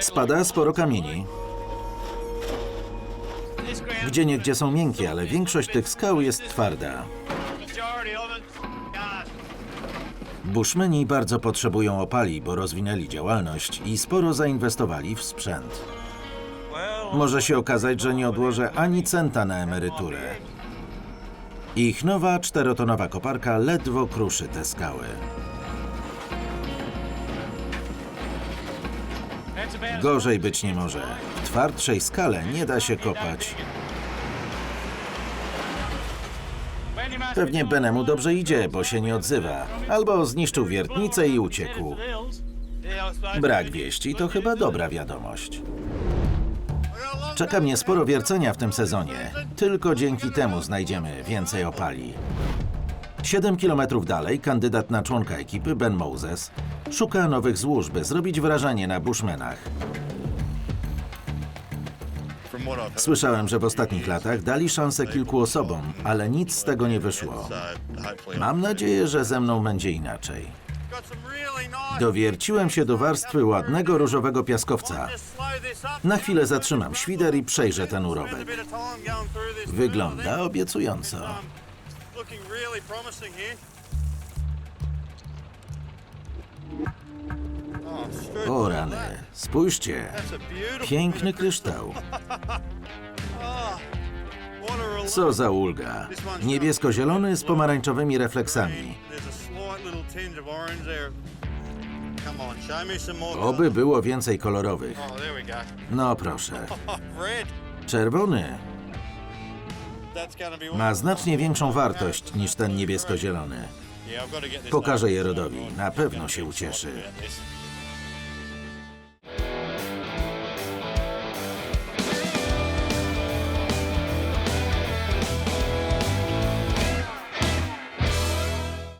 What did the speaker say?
Spada sporo kamieni. Gdzie niegdzie są miękkie, ale większość tych skał jest twarda. Bushmeni bardzo potrzebują opali, bo rozwinęli działalność i sporo zainwestowali w sprzęt. Może się okazać, że nie odłożę ani centa na emeryturę. Ich nowa czterotonowa koparka ledwo kruszy te skały. Gorzej być nie może. W twardszej skale nie da się kopać. Pewnie Benemu dobrze idzie, bo się nie odzywa. Albo zniszczył wiertnicę i uciekł. Brak wieści to chyba dobra wiadomość. Czeka mnie sporo wiercenia w tym sezonie. Tylko dzięki temu znajdziemy więcej opali. 7 kilometrów dalej kandydat na członka ekipy, Ben Moses, szuka nowych złóż, by zrobić wrażenie na bushmenach. Słyszałem, że w ostatnich latach dali szansę kilku osobom, ale nic z tego nie wyszło. Mam nadzieję, że ze mną będzie inaczej. Dowierciłem się do warstwy ładnego różowego piaskowca. Na chwilę zatrzymam świder i przejrzę ten urobek. Wygląda obiecująco. O rany, spójrzcie, piękny kryształ. Co za ulga. Niebiesko-zielony z pomarańczowymi refleksami. Oby było więcej kolorowych. No proszę. Czerwony ma znacznie większą wartość niż ten niebiesko-zielony. Pokażę je Rodowi, na pewno się ucieszy.